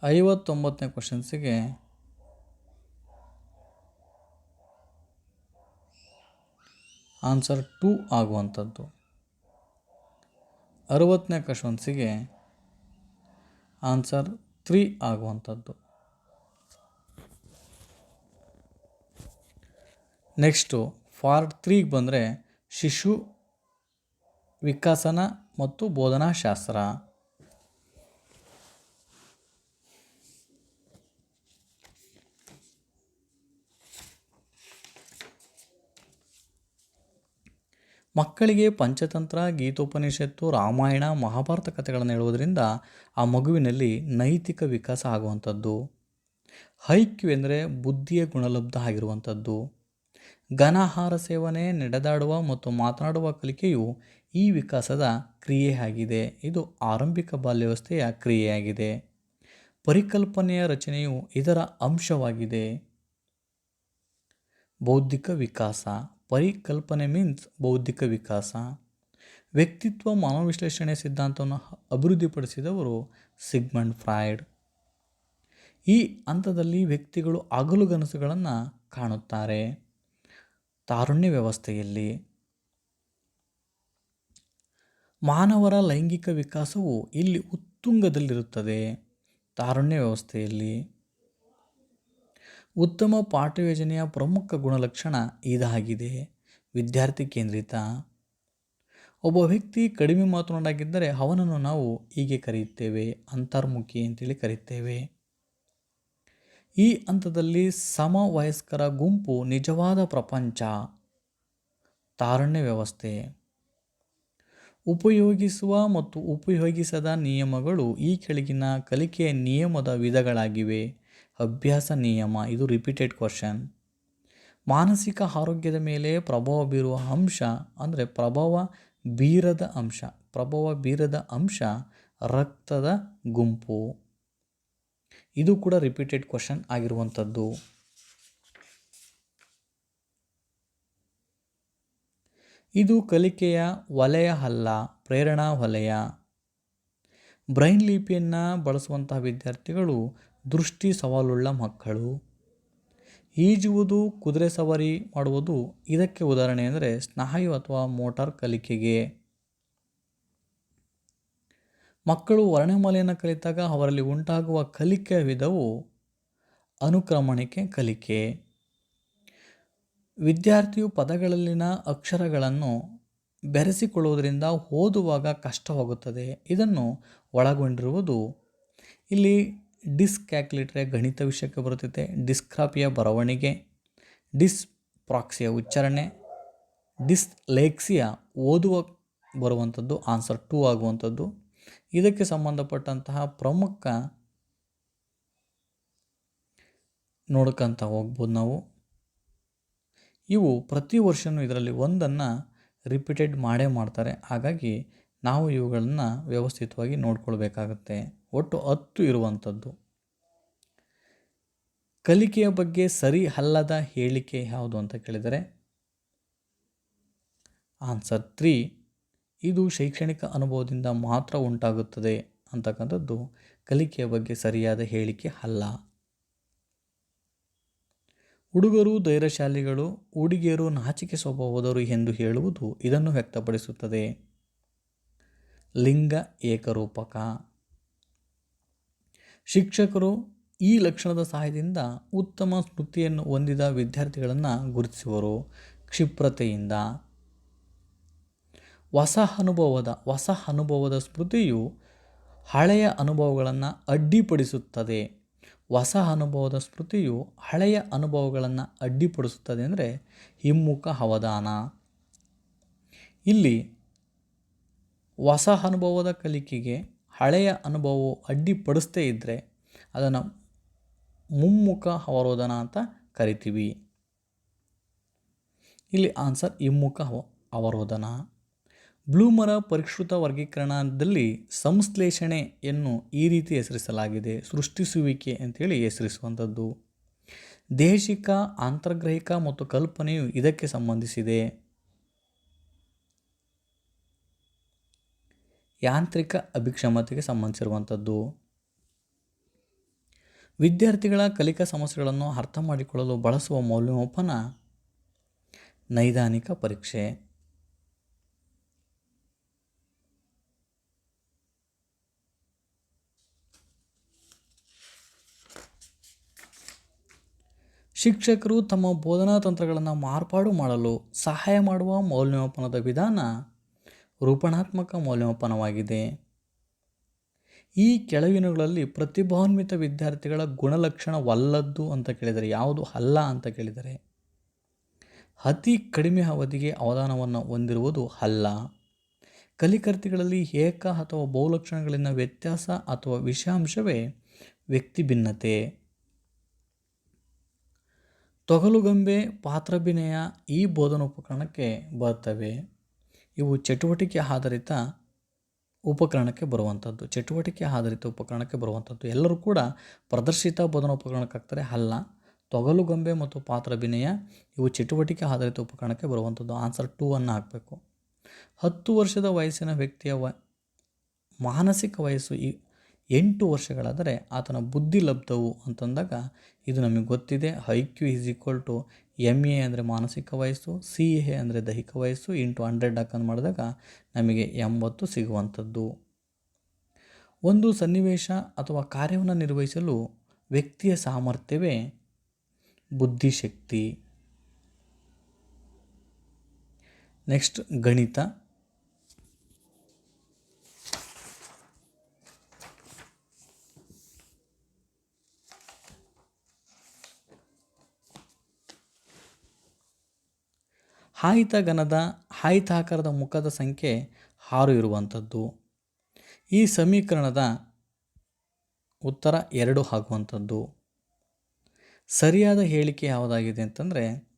ಐವತ್ತೊಂಬತ್ತನೇ ಕ್ವಶನ್ಸಿಗೆ ಆನ್ಸರ್ ಟೂ ಆಗುವಂಥದ್ದು. ಅರುವತ್ತನೇ ಕ್ವಶನ್ಸಿಗೆ ಆನ್ಸರ್ ತ್ರೀ ಆಗುವಂಥದ್ದು. ನೆಕ್ಸ್ಟು ಫಾರ್ಟ್ ತ್ರೀಗೆ ಬಂದರೆ ಶಿಶು ವಿಕಸನ ಮತ್ತು ಬೋಧನಾಶಾಸ್ತ್ರ. ಮಕ್ಕಳಿಗೆ ಪಂಚತಂತ್ರ, ಗೀತೋಪನಿಷತ್ತು, ರಾಮಾಯಣ, ಮಹಾಭಾರತ ಕಥೆಗಳನ್ನು ಹೇಳುವುದರಿಂದ ಆ ಮಗುವಿನಲ್ಲಿ ನೈತಿಕ ವಿಕಾಸ ಆಗುವಂಥದ್ದು. ಹೈಕ್ಯು ಎಂದರೆ ಬುದ್ಧಿಯ ಗುಣಲಬ್ಧ ಆಗಿರುವಂಥದ್ದು. ಘನಾಹಾರ ಸೇವನೆ, ನಡೆದಾಡುವ ಮತ್ತು ಮಾತನಾಡುವ ಕಲಿಕೆಯು ಈ ವಿಕಾಸದ ಕ್ರಿಯೆಯಾಗಿದೆ. ಇದು ಆರಂಭಿಕ ಬಾಲ್ಯವಸ್ಥೆಯ ಕ್ರಿಯೆಯಾಗಿದೆ. ಪರಿಕಲ್ಪನೆಯ ರಚನೆಯು ಇದರ ಅಂಶವಾಗಿದೆ. ಬೌದ್ಧಿಕ ವಿಕಾಸ. ಪರಿಕಲ್ಪನೆ ಮೀನ್ಸ್ ಬೌದ್ಧಿಕ ವಿಕಾಸ. ವ್ಯಕ್ತಿತ್ವ ಮನೋವಿಶ್ಲೇಷಣೆ ಸಿದ್ಧಾಂತವನ್ನು ಅಭಿವೃದ್ಧಿಪಡಿಸಿದವರು ಸಿಗ್ಮಂಡ್ ಫ್ರಾಯ್ಡ್. ಈ ಹಂತದಲ್ಲಿ ವ್ಯಕ್ತಿಗಳು ಅಗಲುಗನಸುಗಳನ್ನು ಕಾಣುತ್ತಾರೆ. ತಾರುಣ್ಯ ವ್ಯವಸ್ಥೆಯಲ್ಲಿ. ಮಾನವರ ಲೈಂಗಿಕ ವಿಕಾಸವು ಇಲ್ಲಿ ಉತ್ತುಂಗದಲ್ಲಿರುತ್ತದೆ. ತಾರುಣ್ಯ ವ್ಯವಸ್ಥೆಯಲ್ಲಿ. ಉತ್ತಮ ಪಾಠ ಯೋಜನೆಯ ಪ್ರಮುಖ ಗುಣಲಕ್ಷಣ ಇದಾಗಿದೆ. ವಿದ್ಯಾರ್ಥಿ ಕೇಂದ್ರಿತ. ಒಬ್ಬ ವ್ಯಕ್ತಿ ಕಡಿಮೆ ಮಾತನಾಡಾಗಿದ್ದರೆ ಅವನನ್ನು ನಾವು ಹೀಗೆ ಕರೆಯುತ್ತೇವೆ, ಅಂತರ್ಮುಖಿ ಅಂತೇಳಿ ಕರೆಯುತ್ತೇವೆ. ಈ ಹಂತದಲ್ಲಿ ಸಮವಯಸ್ಕರ ಗುಂಪು ನಿಜವಾದ ಪ್ರಪಂಚ. ತಾರಣ್ಯ ವ್ಯವಸ್ಥೆ. ಉಪಯೋಗಿಸುವ ಮತ್ತು ಉಪಯೋಗಿಸದ ನಿಯಮಗಳು ಈ ಕೆಳಗಿನ ಕಲಿಕೆಯ ನಿಯಮದ ವಿಧಗಳಾಗಿವೆ. ಅಭ್ಯಾಸ ನಿಯಮ, ಇದು ರಿಪೀಟೆಡ್ ಕ್ವಶನ್ ಮಾನಸಿಕ ಆರೋಗ್ಯದ ಮೇಲೆ ಪ್ರಭಾವ ಬೀರುವ ಅಂಶ ಅಂದರೆ ಪ್ರಭಾವ ಬೀರದ ಅಂಶ. ಪ್ರಭಾವ ಬೀರದ ಅಂಶ ರಕ್ತದ ಗುಂಪು. ಇದು ಕೂಡ ರಿಪೀಟೆಡ್ ಕ್ವಶನ್ ಆಗಿರುವಂಥದ್ದು. ಇದು ಕಲಿಕೆಯ ವಲಯ ಅಲ್ಲ, ಪ್ರೇರಣಾ ವಲಯ. ಬ್ರೈನ್ ಲಿಪಿಯನ್ನು ಬಳಸುವಂತಹ ವಿದ್ಯಾರ್ಥಿಗಳು ದೃಷ್ಟಿ ಸವಾಲುಳ್ಳ ಮಕ್ಕಳು. ಈಜುವುದು ಕುದುರೆ ಸವಾರಿ ಮಾಡುವುದು ಇದಕ್ಕೆ ಉದಾಹರಣೆ ಅಂದರೆ ಸ್ನಾಯು ಅಥವಾ ಮೋಟಾರ್ ಕಲಿಕೆಗೆ. ಮಕ್ಕಳು ವರ್ಣಮಾಲೆಯನ್ನು ಕಲಿತಾಗ ಅವರಲ್ಲಿ ಉಂಟಾಗುವ ಕಲಿಕೆಯ ವಿಧವು ಅನುಕ್ರಮಣಿಕೆ ಕಲಿಕೆ. ವಿದ್ಯಾರ್ಥಿಯು ಪದಗಳಲ್ಲಿನ ಅಕ್ಷರಗಳನ್ನು ಬೆರೆಸಿಕೊಳ್ಳುವುದರಿಂದ ಓದುವಾಗ ಕಷ್ಟವಾಗುತ್ತದೆ. ಇದನ್ನು ಒಳಗೊಂಡಿರುವುದು. ಇಲ್ಲಿ ಡಿಸ್ಕ್ಯಾಕ್ಯುಲೇಟರ್ ಗಣಿತ ವಿಷಯಕ್ಕೆ ಬರುತ್ತೈತೆ ಡಿಸ್ಕ್ರಾಪಿಯ ಬರವಣಿಗೆ ಡಿಸ್ ಪ್ರಾಕ್ಸಿಯ ಉಚ್ಚಾರಣೆ ಡಿಸ್ಲೇಕ್ಸಿಯ ಓದುವ ಬರುವಂಥದ್ದು, ಆನ್ಸರ್ ಟೂ ಆಗುವಂಥದ್ದು. ಇದಕ್ಕೆ ಸಂಬಂಧಪಟ್ಟಂತಹ ಪ್ರಮುಖ ನೋಡ್ಕೊಂತ ಹೋಗ್ಬೋದು ನಾವು. ಇವು ಪ್ರತಿ ವರ್ಷವೂ ಇದರಲ್ಲಿ ಒಂದನ್ನು ರಿಪೀಟೆಡ್ ಮಾಡೇ ಮಾಡ್ತಾರೆ. ಹಾಗಾಗಿ ನಾವು ಇವುಗಳನ್ನು ವ್ಯವಸ್ಥಿತವಾಗಿ ನೋಡ್ಕೊಳ್ಬೇಕಾಗತ್ತೆ. ಒಟ್ಟು ಹತ್ತು ಇರುವಂಥದ್ದು. ಕಲಿಕೆಯ ಬಗ್ಗೆ ಸರಿ ಅಲ್ಲದ ಹೇಳಿಕೆ ಯಾವುದು ಅಂತ ಕೇಳಿದರೆ? ಆನ್ಸರ್ ತ್ರೀ, ಇದು ಶೈಕ್ಷಣಿಕ ಅನುಭವದಿಂದ ಮಾತ್ರ ಉಂಟಾಗುತ್ತದೆ ಅಂತಕ್ಕಂಥದ್ದು ಕಲಿಕೆಯ ಬಗ್ಗೆ ಸರಿಯಾದ ಹೇಳಿಕೆ ಅಲ್ಲ. ಹುಡುಗರು, ಧೈರ್ಯಶಾಲಿಗಳು, ಹುಡುಗಿಯರು ನಾಚಿಕೆ ಸ್ವಭಾವದವರು ಎಂದು ಹೇಳುವುದು ಇದನ್ನು ವ್ಯಕ್ತಪಡಿಸುತ್ತದೆ. ಲಿಂಗ ಏಕರೂಪಕ. ಶಿಕ್ಷಕರು ಈ ಲಕ್ಷಣದ ಸಹಾಯದಿಂದ ಉತ್ತಮ ಸ್ಮೃತಿಯನ್ನು ಹೊಂದಿದ ವಿದ್ಯಾರ್ಥಿಗಳನ್ನು ಗುರುತಿಸುವರು. ಕ್ಷಿಪ್ರತೆಯಿಂದ. ಹೊಸ ಅನುಭವದ ಹೊಸ ಅನುಭವದ ಸ್ಮೃತಿಯು ಹಳೆಯ ಅನುಭವಗಳನ್ನು ಅಡ್ಡಿಪಡಿಸುತ್ತದೆ. ಹೊಸ ಅನುಭವದ ಸ್ಮೃತಿಯು ಹಳೆಯ ಅನುಭವಗಳನ್ನು ಅಡ್ಡಿಪಡಿಸುತ್ತದೆ ಅಂದರೆ ಹಿಮ್ಮುಖ ಅವಧಾನ. ಇಲ್ಲಿ ಹೊಸ ಅನುಭವದ ಕಲಿಕೆಗೆ ಹಳೆಯ ಅನುಭವವು ಅಡ್ಡಿಪಡಿಸದೇ ಇದ್ದರೆ ಅದನ್ನು ಮುಮ್ಮುಖ ಅವರೋಧನ ಅಂತ ಕರಿತೀವಿ. ಇಲ್ಲಿ ಆನ್ಸರ್ ಹಿಮ್ಮುಖ ಅವರೋಧನ. ಬ್ಲೂಮರ ಪರಿಷ್ಕೃತ ವರ್ಗೀಕರಣದಲ್ಲಿ ಸಂಶ್ಲೇಷಣೆಯನ್ನು ಈ ರೀತಿ ಹೆಸರಿಸಲಾಗಿದೆ. ಸೃಷ್ಟಿಸುವಿಕೆ ಅಂತೇಳಿ ಹೆಸರಿಸುವಂಥದ್ದು ದೇಶಿಕ ಅಂತರ್ಗ್ರಹಿಕ ಮತ್ತು ಕಲ್ಪನೆಯು ಇದಕ್ಕೆ ಸಂಬಂಧಿಸಿದೆ. ಯಾಂತ್ರಿಕ ಅಭಿಕ್ಷಮತೆಗೆ ಸಂಬಂಧಿಸಿರುವಂಥದ್ದು. ವಿದ್ಯಾರ್ಥಿಗಳ ಕಲಿಕಾ ಸಮಸ್ಯೆಗಳನ್ನು ಅರ್ಥ ಮಾಡಿಕೊಳ್ಳಲು ಬಳಸುವ ಮೌಲ್ಯಮಾಪನ ನೈದಾನಿಕ ಪರೀಕ್ಷೆ. ಶಿಕ್ಷಕರು ತಮ್ಮ ಬೋಧನಾ ತಂತ್ರಗಳನ್ನು ಮಾರ್ಪಾಡು ಮಾಡಲು ಸಹಾಯ ಮಾಡುವ ಮೌಲ್ಯಮಾಪನದ ವಿಧಾನ ರೂಪಣಾತ್ಮಕ ಮೌಲ್ಯಮಾಪನವಾಗಿದೆ. ಈ ಕೆಳಗಿನಗಳಲ್ಲಿ ಪ್ರತಿಭಾನ್ವಿತ ವಿದ್ಯಾರ್ಥಿಗಳ ಗುಣಲಕ್ಷಣವಲ್ಲದ್ದು ಅಂತ ಕೇಳಿದರೆ ಯಾವುದು? ಅಲ್ಲ ಅಂತ ಕೇಳಿದರೆ ಅತಿ ಕಡಿಮೆ ಅವಧಿಗೆ ಅವಧಾನವನ್ನು ಹೊಂದಿರುವುದು ಅಲ್ಲ. ಕಲಿಕರ್ತಿಗಳಲ್ಲಿ ಏಕ ಅಥವಾ ಬಹುಲಕ್ಷಣಗಳಿನ ವ್ಯತ್ಯಾಸ ಅಥವಾ ವಿಷಾಂಶವೇ ವ್ಯಕ್ತಿ ಭಿನ್ನತೆ ತೊಗಲುಗೊಂಬೆ, ಪಾತ್ರಭಿನಯ ಈ ಬೋಧನೋಪಕರಣಕ್ಕೆ ಬರ್ತವೆ ಇವು ಚಟುವಟಿಕೆ ಆಧಾರಿತ ಉಪಕರಣಕ್ಕೆ ಬರುವಂಥದ್ದು. ಚಟುವಟಿಕೆ ಆಧಾರಿತ ಉಪಕರಣಕ್ಕೆ ಬರುವಂಥದ್ದು. ಎಲ್ಲರೂ ಕೂಡ ಪ್ರದರ್ಶಿತ ಬೋಧನೋಪಕರಣಕ್ಕೆ ಹಾಕ್ತಾರೆ. ಅಲ್ಲ ತೊಗಲುಗೊಂಬೆ ಮತ್ತು ಪಾತ್ರಾಭಿನಯ ಇವು ಚಟುವಟಿಕೆ ಆಧಾರಿತ ಉಪಕರಣಕ್ಕೆ ಬರುವಂಥದ್ದು. ಆನ್ಸರ್ ಟೂ ಅನ್ನು ಹಾಕಬೇಕು. ಹತ್ತು ವರ್ಷದ ವಯಸ್ಸಿನ ವ್ಯಕ್ತಿಯ ವ, ಮಾನಸಿಕ ವಯಸ್ಸು ಈ ಎಂಟು ವರ್ಷಗಳಾದರೆ ಆತನ ಬುದ್ಧಿ ಲಬ್ಧವು ಅಂತಂದಾಗ ಇದು ನಮಗೆ ಗೊತ್ತಿದೆ. I Q is equal to M A ಅಂದರೆ ಮಾನಸಿಕ ವಯಸ್ಸು ಸಿ ಎ ಅಂದರೆ ದೈಹಿಕ ವಯಸ್ಸು ಇಂಟು ಹಂಡ್ರೆಡ್ ಹಾಕಂದು ಮಾಡಿದಾಗ ನಮಗೆ ಎಂಬತ್ತು ಸಿಗುವಂಥದ್ದು. ಒಂದು ಸನ್ನಿವೇಶ ಅಥವಾ ಕಾರ್ಯವನ್ನು ನಿರ್ವಹಿಸಲು ವ್ಯಕ್ತಿಯ ಸಾಮರ್ಥ್ಯವೇ ಬುದ್ಧಿಶಕ್ತಿ. ನೆಕ್ಸ್ಟ್ ಗಣಿತ. ಹಾಯಿತ ಘನದ ಹಾಯಿತಾಕಾರದ ಮುಖದ ಸಂಖ್ಯೆ ಆರು ಇರುವಂಥದ್ದು. ಈ ಸಮೀಕರಣದ ಉತ್ತರ ಎರಡು ಆಗುವಂಥದ್ದು. ಸರಿಯಾದ ಹೇಳಿಕೆ ಯಾವುದಾಗಿದೆ ಅಂತಂದರೆ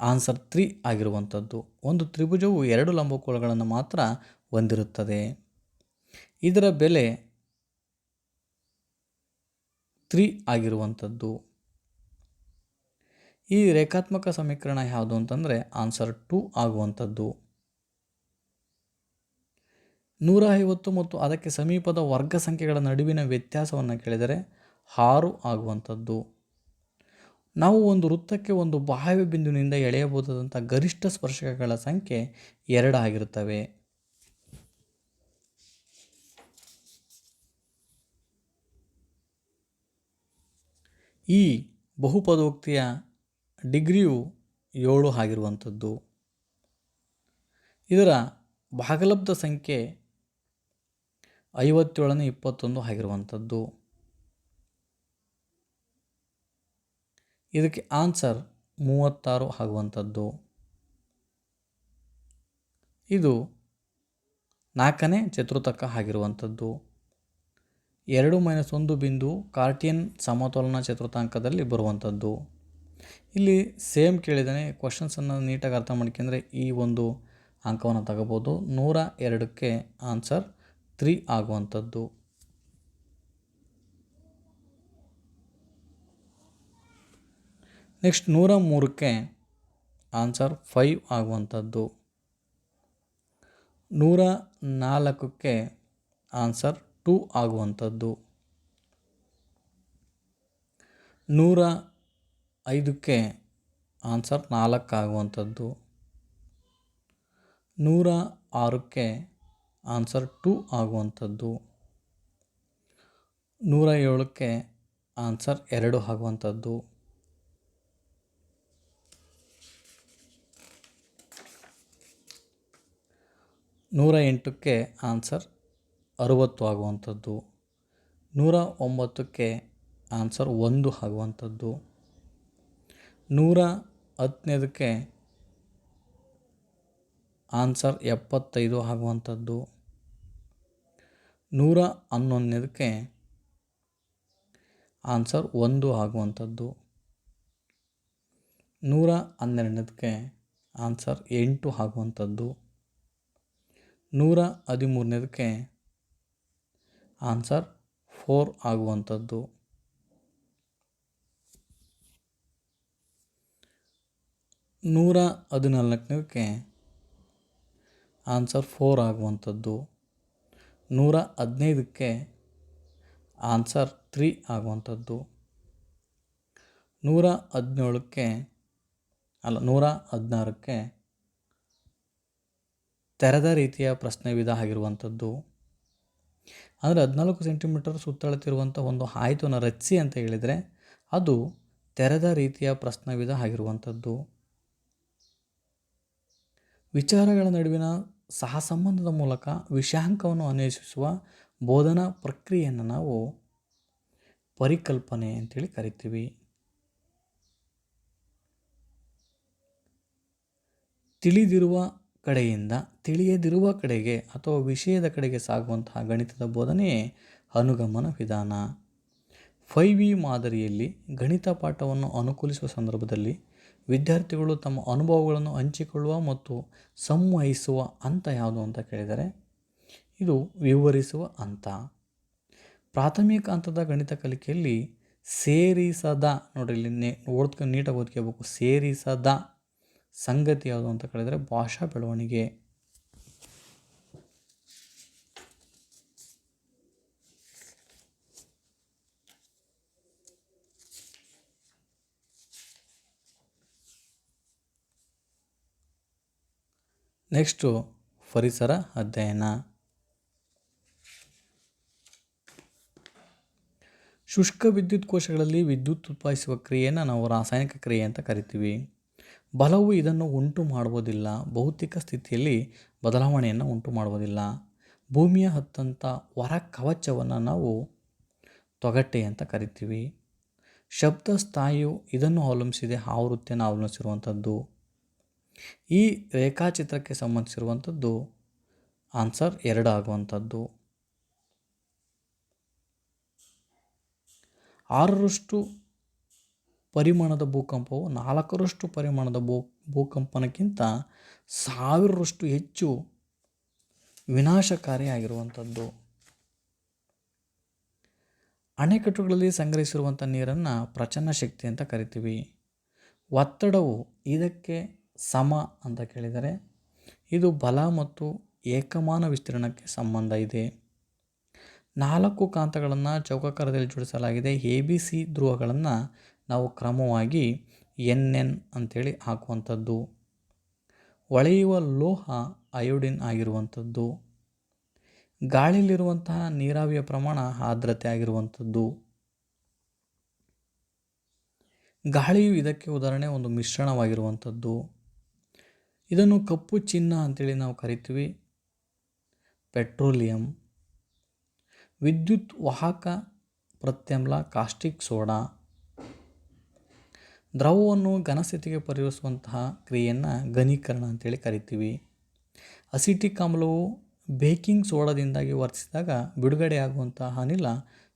ಆನ್ಸರ್ ತ್ರೀ ಆಗಿರುವಂಥದ್ದು. ಒಂದು ತ್ರಿಭುಜವು ಎರಡು ಲಂಬಕೋಳಗಳನ್ನು ಮಾತ್ರ ಹೊಂದಿರುತ್ತದೆ. ಇದರ ಬೆಲೆ ತ್ರೀ ಆಗಿರುವಂಥದ್ದು. ಈ ರೇಖಾತ್ಮಕ ಸಮೀಕರಣ ಯಾವುದು ಅಂತಂದರೆ ಆನ್ಸರ್ ಟು ಆಗುವಂಥದ್ದು. ನೂರ ಐವತ್ತು ಮತ್ತು ಅದಕ್ಕೆ ಸಮೀಪದ ವರ್ಗ ಸಂಖ್ಯೆಗಳ ನಡುವಿನ ವ್ಯತ್ಯಾಸವನ್ನು ಕೇಳಿದರೆ ಆರು ಆಗುವಂಥದ್ದು. ನಾವು ಒಂದು ವೃತ್ತಕ್ಕೆ ಒಂದು ಬಾಹ್ಯ ಬಿಂದುವಿನಿಂದ ಎಳೆಯಬಹುದಾದಂಥ ಗರಿಷ್ಠ ಸ್ಪರ್ಶಕಗಳ ಸಂಖ್ಯೆ ಎರಡು ಆಗಿರುತ್ತವೆ. ಈ ಬಹುಪದೋಕ್ತಿಯ ಡಿಗ್ರಿಯು ಏಳು ಆಗಿರುವಂಥದ್ದು. ಇದರ ಭಾಗಲಬ್ಧ ಸಂಖ್ಯೆ ಐವತ್ತೇಳನೇ ಇಪ್ಪತ್ತೊಂದು ಆಗಿರುವಂಥದ್ದು. ಇದಕ್ಕೆ ಆನ್ಸರ್ ಮೂವತ್ತಾರು ಆಗುವಂಥದ್ದು. ಇದು ನಾಲ್ಕನೇ ಚತುರ್ಥಕ ಆಗಿರುವಂಥದ್ದು. ಎರಡು ಮೈನಸ್ ಒಂದು ಬಿಂದು ಕಾರ್ಟಿಯನ್ ಸಮತೋಲನ ಚತುರ್ಥಾಂಕದಲ್ಲಿ ಬರುವಂಥದ್ದು. ಇಲ್ಲಿ ಸೇಮ್ ಕೇಳಿದ್ದಾನೆ ಕ್ವಶನ್ಸನ್ನು ನೀಟಾಗಿ ಅರ್ಥ ಮಾಡ್ಕೊಂಡ್ರೆ ಈ ಒಂದು ಅಂಕವನ್ನು ತಗೋಬೋದು. ನೂರ ಎರಡಕ್ಕೆ ಆನ್ಸರ್ ತ್ರೀ ಆಗುವಂಥದ್ದು. ನೆಕ್ಸ್ಟ್ ನೂರ ಮೂರಕ್ಕೆ ಆನ್ಸರ್ ಫೈವ್ ಆಗುವಂಥದ್ದು. ನೂರ ನಾಲ್ಕಕ್ಕೆ ಆನ್ಸರ್ ಟೂ ಆಗುವಂಥದ್ದು. ನೂರ ಐದಕ್ಕೆ ಆನ್ಸರ್ ನಾಲ್ಕು ಆಗುವಂಥದ್ದು ನೂರ ಆರಕ್ಕೆ ಆನ್ಸರ್ ಟೂ ಆಗುವಂಥದ್ದು. ನೂರ ಏಳಕ್ಕೆ ಆನ್ಸರ್ ಎರಡು ಆಗುವಂಥದ್ದು. ನೂರ ಎಂಟಕ್ಕೆ ಆನ್ಸರ್ ಅರುವತ್ತು ಆಗುವಂಥದ್ದು. ನೂರ ಒಂಬತ್ತಕ್ಕೆ ಆನ್ಸರ್ ಒಂದು ಆಗುವಂಥದ್ದು. ನೂರ ಹತ್ತನೇದಕ್ಕೆ ಆನ್ಸರ್ ಎಪ್ಪತ್ತೈದು ಆಗುವಂಥದ್ದು. ನೂರ ಹನ್ನೊಂದನೇದಕ್ಕೆ ಆನ್ಸರ್ ಒಂದು ಆಗುವಂಥದ್ದು. ನೂರ ಹನ್ನೆರಡನೇದಕ್ಕೆ ಆನ್ಸರ್ ಎಂಟು ಆಗುವಂಥದ್ದು. ನೂರ ಹದಿಮೂರನೇದಕ್ಕೆ ಆನ್ಸರ್ ಫೋರ್ ಆಗುವಂಥದ್ದು. ನೂರ ಹದಿನಾಲ್ಕನೇದಕ್ಕೆ ಆನ್ಸರ್ ಫೋರ್ ಆಗುವಂಥದ್ದು. ನೂರ ಹದಿನೈದಕ್ಕೆ ಆನ್ಸರ್ ತ್ರೀ ಆಗುವಂಥದ್ದು. ನೂರ ಹದಿನೇಳಕ್ಕೆ, ಅಲ್ಲ, ನೂರ ಹದಿನಾರಕ್ಕೆ ತೆರೆದ ರೀತಿಯ ಪ್ರಶ್ನೆ ವಿಧ ಆಗಿರುವಂಥದ್ದು ಅಂದರೆ ಹದಿನಾಲ್ಕು ಸೆಂಟಿಮೀಟರ್ ಸುತ್ತಳತಿರುವಂಥ ಒಂದು ಆಯ್ತನ್ನು ರಚಿಸಿ ಅಂತ ಹೇಳಿದರೆ ಅದು ತೆರೆದ ರೀತಿಯ ಪ್ರಶ್ನೆ ವಿಧ ಆಗಿರುವಂಥದ್ದು ವಿಚಾರಗಳ ನಡುವಿನ ಸಹಸಂಬಂಧದ ಮೂಲಕ ವಿಷಯಾಂಕವನ್ನು ಅನ್ವೇಷಿಸುವ ಬೋಧನಾ ಪ್ರಕ್ರಿಯೆಯನ್ನು ನಾವು ಪರಿಕಲ್ಪನೆ ಅಂತೇಳಿ ಕರಿತೀವಿ. ತಿಳಿದಿರುವ ಕಡೆಯಿಂದ, ತಿಳಿಯದಿರುವ ಕಡೆಗೆ ಅಥವಾ ವಿಷಯದ ಕಡೆಗೆ ಸಾಗುವಂತಹ ಗಣಿತದ ಬೋಧನೆಯೇ ಅನುಗಮನ ವಿಧಾನ. ಫೈ ವಿ ಮಾದರಿಯಲ್ಲಿ ಗಣಿತ ಪಾಠವನ್ನು ಅನುಕೂಲಿಸುವ ಸಂದರ್ಭದಲ್ಲಿ ವಿದ್ಯಾರ್ಥಿಗಳು ತಮ್ಮ ಅನುಭವಗಳನ್ನು ಹಂಚಿಕೊಳ್ಳುವ ಮತ್ತು ಸಂವಹಿಸುವ ಹಂತ ಯಾವುದು ಅಂತ ಕೇಳಿದರೆ, ಇದು ವಿವರಿಸುವ ಹಂತ. ಪ್ರಾಥಮಿಕ ಹಂತದ ಗಣಿತ ಕಲಿಕೆಯಲ್ಲಿ ಸೇರಿಸದ, ನೋಡಿ ಇಲ್ಲಿ ನೇ ಓದ್ಕೊಂಡು ನೀಟಾಗಿ ಓದ್ಕೋಬೇಕು. ಸೇರಿಸದ ಸಂಗತಿ ಯಾವುದು ಅಂತ ಕೇಳಿದರೆ, ಭಾಷಾ ಬೆಳವಣಿಗೆ. ನೆಕ್ಸ್ಟು ಪರಿಸರ ಅಧ್ಯಯನ. ಶುಷ್ಕ ವಿದ್ಯುತ್ ಕೋಶಗಳಲ್ಲಿ ವಿದ್ಯುತ್ ಉತ್ಪಾದಿಸುವ ಕ್ರಿಯೆಯನ್ನು ನಾವು ರಾಸಾಯನಿಕ ಕ್ರಿಯೆ ಅಂತ ಕರಿತೀವಿ. ಬಲವು ಇದನ್ನು ಉಂಟು ಮಾಡುವುದಿಲ್ಲ. ಭೌತಿಕ ಸ್ಥಿತಿಯಲ್ಲಿ ಬದಲಾವಣೆಯನ್ನು ಉಂಟು ಮಾಡುವುದಿಲ್ಲ. ಭೂಮಿಯ ಹತ್ತಂಥ ಹೊರ ಕವಚವನ್ನು ನಾವು ತೊಗಟೆ ಅಂತ ಕರಿತೀವಿ. ಶಬ್ದ ಸ್ಥಾಯಿಯು ಇದನ್ನು ಅವಲಂಬಿಸಿದೆ ಆವೃತ್ತಿಯನ್ನು ಅವಲಂಬಿಸಿರುವಂಥದ್ದು. ಈ ರೇಖಾಚಿತ್ರಕ್ಕೆ ಸಂಬಂಧಿಸಿರುವಂಥದ್ದು ಆನ್ಸರ್ ಎರಡು ಆಗುವಂಥದ್ದು ಆರರಷ್ಟು ಪರಿಮಾಣದ ಭೂಕಂಪವು ನಾಲ್ಕರಷ್ಟು ಪರಿಮಾಣದ ಭೂ, ಭೂಕಂಪನಕ್ಕಿಂತ ಸಾವಿರರಷ್ಟು ಹೆಚ್ಚು ವಿನಾಶಕಾರಿಯಾಗಿರುವಂಥದ್ದು. ಅಣೆಕಟ್ಟುಗಳಲ್ಲಿ ಸಂಗ್ರಹಿಸಿರುವಂಥ ನೀರನ್ನು ಪ್ರಚನ್ನ ಶಕ್ತಿ ಅಂತ ಕರಿತೀವಿ. ಒತ್ತಡವು ಇದಕ್ಕೆ ಸಮ ಅಂತ ಕೇಳಿದರೆ ಇದು ಬಲ ಮತ್ತು ಏಕಮಾನ ವಿಸ್ತೀರ್ಣಕ್ಕೆ ಸಂಬಂಧ ಇದೆ. ನಾಲ್ಕು ಕಾಂತಗಳನ್ನು ಚೌಕಾಕಾರದಲ್ಲಿ ಜೋಡಿಸಲಾಗಿದೆ. ಎ, ಬಿ, ಸಿ ಧ್ರುವಗಳನ್ನು ನಾವು ಕ್ರಮವಾಗಿ ಎನ್ ಎನ್ ಅಂಥೇಳಿ ಹಾಕುವಂಥದ್ದು. ಒಳೆಯುವ ಲೋಹ ಅಯೋಡಿನ್ ಆಗಿರುವಂಥದ್ದು. ಗಾಳಿಯಲ್ಲಿರುವಂತಹ ನೀರಾವಿಯ ಪ್ರಮಾಣ ಆರ್ದ್ರತೆ ಆಗಿರುವಂಥದ್ದು. ಗಾಳಿಯು ಇದಕ್ಕೆ ಉದಾಹರಣೆ ಒಂದು ಮಿಶ್ರಣವಾಗಿರುವಂಥದ್ದು. ಇದನ್ನು ಕಪ್ಪು ಚಿನ್ನ ಅಂತೇಳಿ ನಾವು ಕರಿತೀವಿ. ಪೆಟ್ರೋಲಿಯಂ, ವಿದ್ಯುತ್ ವಾಹಕ ಪ್ರತ್ಯಮ್ಲ, ಕಾಸ್ಟಿಕ್ ಸೋಡಾ. ದ್ರವವನ್ನು ಘನಸ್ಥಿತಿಗೆ ಪರಿವರಿಸುವಂತಹ ಕ್ರಿಯೆಯನ್ನು ಘನೀಕರಣ ಅಂತೇಳಿ ಕರಿತೀವಿ. ಅಸಿಟಿಕ್ ಆಮ್ಲವು ಬೇಕಿಂಗ್ ಸೋಡಾದಿಂದಾಗಿ ವರ್ತಿಸಿದಾಗ ಬಿಡುಗಡೆಯಾಗುವಂತಹ ಅನಿಲ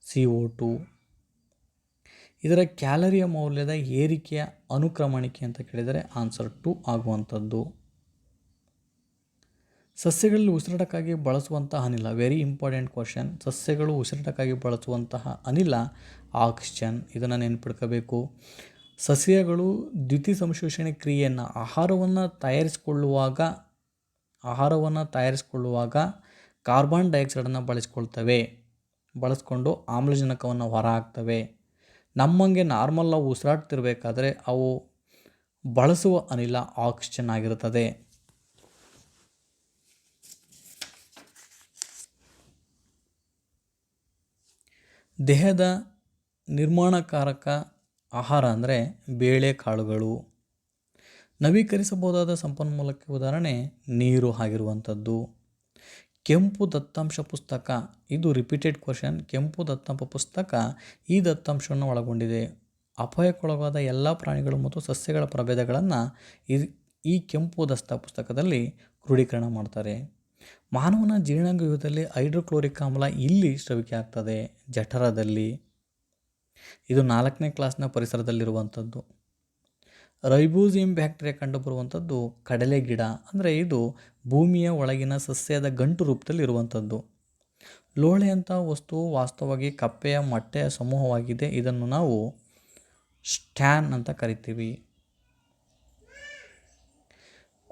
ಸಿ ಒ ಟು. ಇದರ ಕ್ಯಾಲರಿಯ ಮೌಲ್ಯದ ಏರಿಕೆಯ ಅನುಕ್ರಮಣಿಕೆ ಅಂತ ಕೇಳಿದರೆ ಆನ್ಸರ್ ಟು ಆಗುವಂಥದ್ದು. ಸಸ್ಯಗಳಲ್ಲಿ ಉಸಿರಾಟಕ್ಕಾಗಿ ಬಳಸುವಂತಹ ಅನಿಲ ವೆರಿ ಇಂಪಾರ್ಟೆಂಟ್ ಕ್ವಶನ್ ಸಸ್ಯಗಳು ಉಸಿರಾಟಕ್ಕಾಗಿ ಬಳಸುವಂತಹ ಅನಿಲ ಆಕ್ಸಿಜನ್ ಇದನ್ನು ನೆನ್ಪಿಡ್ಕೋಬೇಕು ಸಸ್ಯಗಳು ದ್ಯುತಿ ಸಂಶೋಷಣೆ ಕ್ರಿಯೆಯನ್ನು, ಆಹಾರವನ್ನು ತಯಾರಿಸಿಕೊಳ್ಳುವಾಗ ಆಹಾರವನ್ನು ತಯಾರಿಸಿಕೊಳ್ಳುವಾಗ ಕಾರ್ಬನ್ ಡೈಆಕ್ಸೈಡನ್ನು ಬಳಸಿಕೊಳ್ತವೆ. ಬಳಸ್ಕೊಂಡು ಆಮ್ಲಜನಕವನ್ನು ಹೊರ ಹಾಕ್ತವೆ ನಮ್ಮಂಗೆ ನಾರ್ಮಲ್ ಉಸಿರಾಡ್ತಿರ್ಬೇಕಾದ್ರೆ ಅವು ಬಳಸುವ ಅನಿಲ ಆಕ್ಸಿಜನ್ ಆಗಿರುತ್ತದೆ. ದೇಹದ ನಿರ್ಮಾಣಕಾರಕ ಆಹಾರ ಅಂದರೆ ಬೇಳೆಕಾಳುಗಳು ನವೀಕರಿಸಬಹುದಾದ ಸಂಪನ್ಮೂಲಕ್ಕೆ ಉದಾಹರಣೆ ನೀರು ಆಗಿರುವಂಥದ್ದು. ಕೆಂಪು ದತ್ತಾಂಶ ಪುಸ್ತಕ, ಇದು ರಿಪೀಟೆಡ್ ಕ್ವಶನ್ ಕೆಂಪು ದತ್ತಾಂಶ ಪುಸ್ತಕ ಈ ದತ್ತಾಂಶವನ್ನು ಒಳಗೊಂಡಿದೆ. ಅಪಾಯಕ್ಕೊಳಗಾದ ಎಲ್ಲ ಪ್ರಾಣಿಗಳು ಮತ್ತು ಸಸ್ಯಗಳ ಪ್ರಭೇದಗಳನ್ನು ಈ ಈ ಕೆಂಪು ದಸ್ತ ಪುಸ್ತಕದಲ್ಲಿ ಕ್ರೋಢೀಕರಣ ಮಾಡ್ತಾರೆ. ಮಾನವನ ಜೀರ್ಣಾಂಗ ವ್ಯೂಹದಲ್ಲಿ ಹೈಡ್ರೋಕ್ಲೋರಿಕ್ ಆಮ್ಲ ಇಲ್ಲಿ ಸ್ರವಿಕೆ ಆಗ್ತದೆ, ಜಠರದಲ್ಲಿ. ಇದು ನಾಲ್ಕನೇ ಕ್ಲಾಸ್ನ ಪರಿಸರದಲ್ಲಿರುವಂಥದ್ದು. ರೈಬೋಸಿಯಂ ಬ್ಯಾಕ್ಟೀರಿಯಾ ಕಂಡುಬರುವಂಥದ್ದು ಕಡಲೆ ಗಿಡ, ಅಂದರೆ ಇದು ಭೂಮಿಯ ಒಳಗಿನ ಸಸ್ಯದ ಗಂಟು ರೂಪದಲ್ಲಿ ಇರುವಂಥದ್ದು ಲೋಳೆ ಅಂತ ವಸ್ತು ವಾಸ್ತವವಾಗಿ ಕಪ್ಪೆಯ ಮೊಟ್ಟೆಯ ಸಮೂಹವಾಗಿದೆ. ಇದನ್ನು ನಾವು ಸ್ಟ್ಯಾನ್ ಅಂತ ಕರಿತೀವಿ.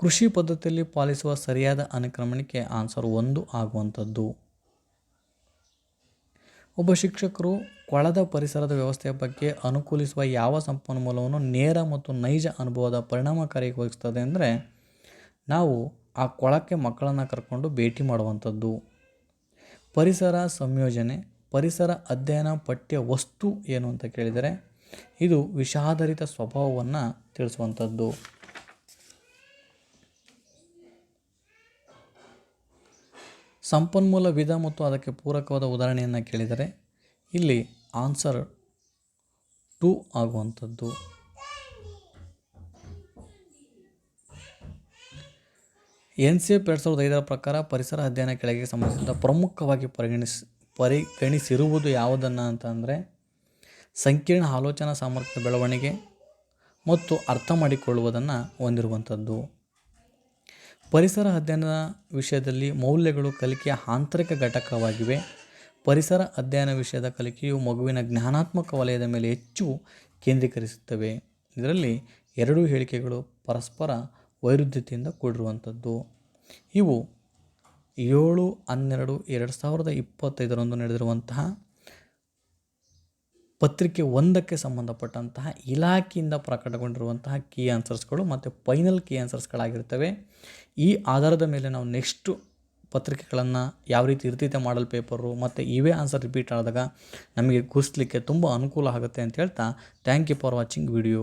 ಕೃಷಿ ಪದ್ಧತಿಯಲ್ಲಿ ಪಾಲಿಸುವ ಸರಿಯಾದ ಅನುಕ್ರಮಣಕ್ಕೆ ಆನ್ಸರ್ ಒಂದು ಆಗುವಂಥದ್ದು. ಒಬ್ಬ ಶಿಕ್ಷಕರು ಕೊಳದ ಪರಿಸರದ ವ್ಯವಸ್ಥೆಯ ಬಗ್ಗೆ ಅನುಕೂಲಿಸುವ ಯಾವ ಸಂಪನ್ಮೂಲವನ್ನು ನೇರ ಮತ್ತು ನೈಜ ಅನುಭವದ ಪರಿಣಾಮಕಾರಿಗೊಳಿಸ್ತದೆ ಅಂದರೆ, ನಾವು ಆ ಕೊಳಕ್ಕೆ ಮಕ್ಕಳನ್ನು ಕರ್ಕೊಂಡು ಭೇಟಿ ಮಾಡುವಂಥದ್ದು. ಪರಿಸರ ಸಂಯೋಜನೆ, ಪರಿಸರ ಅಧ್ಯಯನ ಪಠ್ಯ ವಸ್ತು ಏನು ಅಂತ ಕೇಳಿದರೆ, ಇದು ವಿಷಾಧಾರಿತ ಸ್ವಭಾವವನ್ನು ತಿಳಿಸುವಂಥದ್ದು. ಸಂಪನ್ಮೂಲ ವಿಧ ಮತ್ತು ಅದಕ್ಕೆ ಪೂರಕವಾದ ಉದಾಹರಣೆಯನ್ನು ಕೇಳಿದರೆ, ಇಲ್ಲಿ ಆನ್ಸರ್ ಟು ಆಗುವಂಥದ್ದು. ಎನ್ ಸಿ ಎಫ್ ಎರಡು ಸಾವಿರದ ಐದರ ಪ್ರಕಾರ ಪರಿಸರ ಅಧ್ಯಯನ ಕೆಳಗೆ ಸಂಬಂಧಿಸಿದ ಪ್ರಮುಖವಾಗಿ ಪರಿಗಣಿಸ್, ಪರಿಗಣಿಸಿರುವುದು ಯಾವುದನ್ನು ಅಂತ ಅಂದರೆ, ಸಂಕೀರ್ಣ ಆಲೋಚನಾ ಸಾಮರ್ಥ್ಯ ಬೆಳವಣಿಗೆ ಮತ್ತು ಅರ್ಥ ಮಾಡಿಕೊಳ್ಳುವುದನ್ನು ಹೊಂದಿರುವಂಥದ್ದು. ಪರಿಸರ ಅಧ್ಯಯನ ವಿಷಯದಲ್ಲಿ ಮೌಲ್ಯಗಳು ಕಲಿಕೆಯ ಆಂತರಿಕ ಘಟಕವಾಗಿವೆ. ಪರಿಸರ ಅಧ್ಯಯನ ವಿಷಯದ ಕಲಿಕೆಯು ಮಗುವಿನ ಜ್ಞಾನಾತ್ಮಕ ವಲಯದ ಮೇಲೆ ಹೆಚ್ಚು ಕೇಂದ್ರೀಕರಿಸುತ್ತವೆ. ಇದರಲ್ಲಿ ಎರಡೂ ಹೇಳಿಕೆಗಳು ಪರಸ್ಪರ ವೈರುಧ್ಯತೆಯಿಂದ ಕೂಡಿರುವಂಥದ್ದು. ಇವು ಏಳು, ಹನ್ನೆರಡು, ಎರಡು ಸಾವಿರದ ಇಪ್ಪತ್ತೈದರಂದು ನಡೆದಿರುವಂತಹ ಪತ್ರಿಕೆ ಒಂದಕ್ಕೆ ಸಂಬಂಧಪಟ್ಟಂತಹ ಇಲಾಖೆಯಿಂದ ಪ್ರಕಟಗೊಂಡಿರುವಂತಹ ಕೀ ಆನ್ಸರ್ಸ್ಗಳು ಮತ್ತು ಫೈನಲ್ ಕೀ ಆನ್ಸರ್ಸ್ಗಳಾಗಿರ್ತವೆ ಈ ಆಧಾರದ ಮೇಲೆ ನಾವು ನೆಕ್ಸ್ಟು ಪತ್ರಿಕೆಗಳನ್ನು ಯಾವ ರೀತಿ ಇರ್ತೈತೆ ಮಾಡಲ್ ಪೇಪರು ಮತ್ತು ಇವೇ ಆನ್ಸರ್ ರಿಪೀಟ್ ಆದಾಗ ನಮಗೆ ಗುರ್ಸ್ಲಿಕ್ಕೆ ತುಂಬ ಅನುಕೂಲ ಆಗುತ್ತೆ ಅಂತ ಹೇಳ್ತಾ thank you for watching video